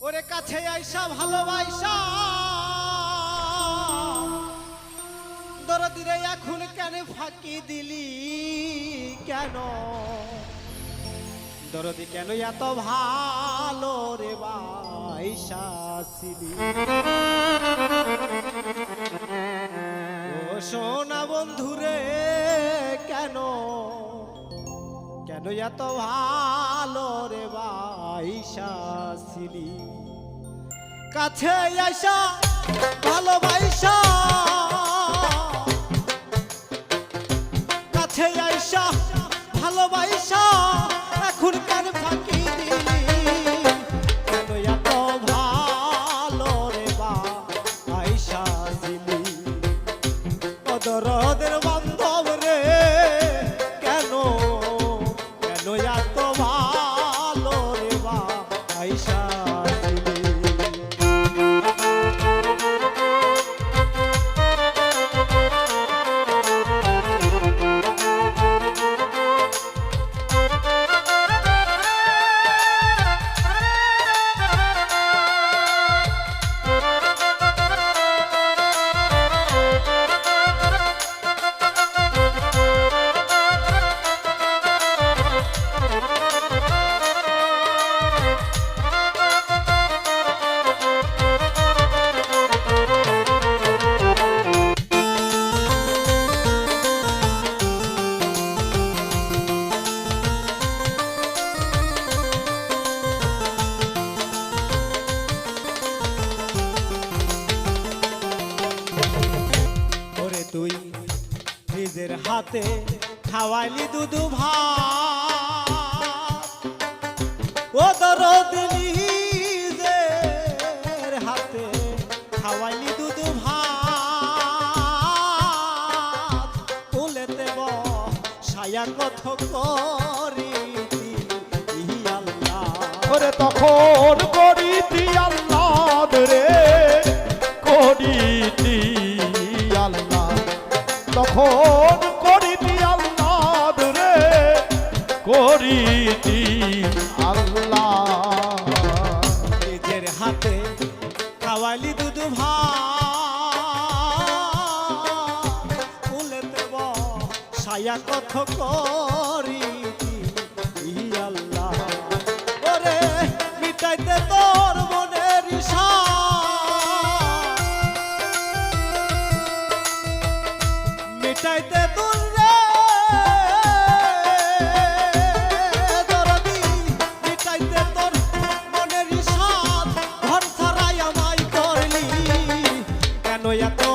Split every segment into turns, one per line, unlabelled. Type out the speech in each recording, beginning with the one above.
ওরে কাছে আইসা ভালোবাসা দরদিরে এখন কেন ফাঁকি দিলি কেন? দরদি কেন এত ভালো রে বাইসা ও সোনা বন্ধুরে কেন? কেন এত ভালো রে বাইসা ছিলি? কাছে আইসা ভালোবাসা কাছে আইসা ভালোবাসা এখন কেন ফাঁকি দিলি? ভালো রে বাইসা ছিলি অদরদের বান্ধব নিজের হাতে খাওয়াইলি দুধু ভাত। ও হাতে খাওয়াইলি দুধু ভাত। তুলেতে সায়া কথ করি আল্লাহ।
তখন করিতি আল্লাহ। করিতি আল্লাহ
নিজের হাতে খাওয়াইলি দুধু সায়া কথ করি। কেন এত ভালো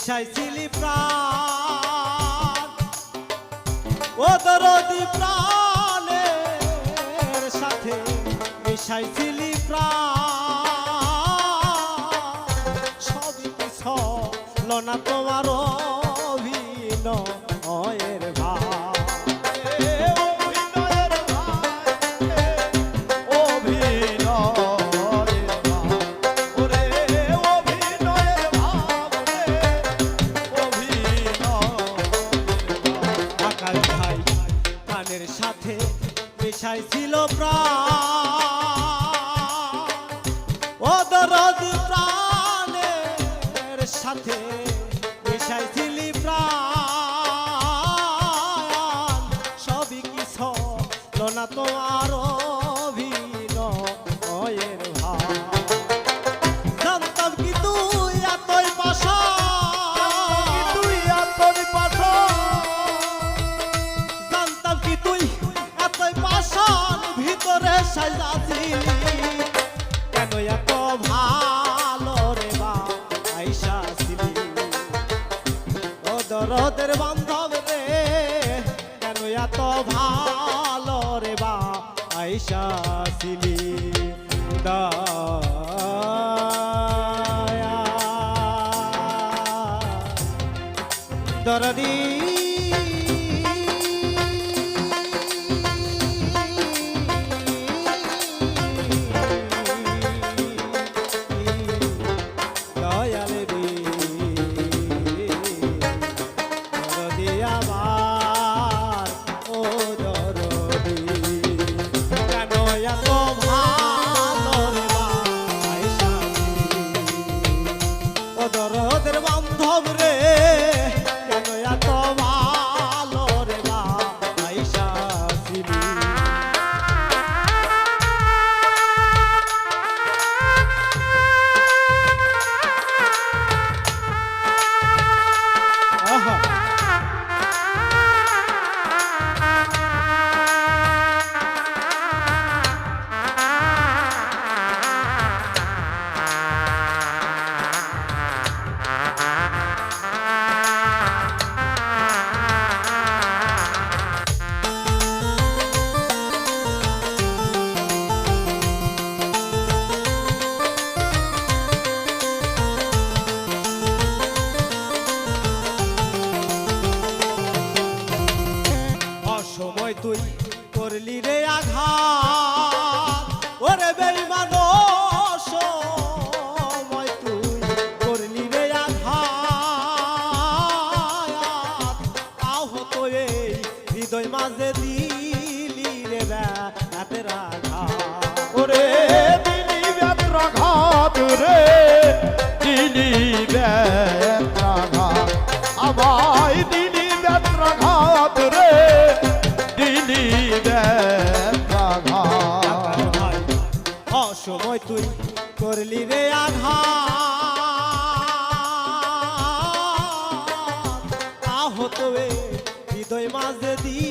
মিশাইছিলি প্রাণ। ও দরদি প্রাণের সাথে মিশাইছিলি প্রাণ। সবই লনা তোমার মিশাইছিল প্রাণ? ও দরদ প্রাণের সাথে Da-da-dee. করলি রে আঘাত? ওরে বেইমান সময় তুই করলি রে আঘাত। আহত এই হৃদয় মাঝে দিলি রে ব্যা রাত
অসময় তুই করলি রে
আঘা আহত হৃদয় মাঝে দিয়ে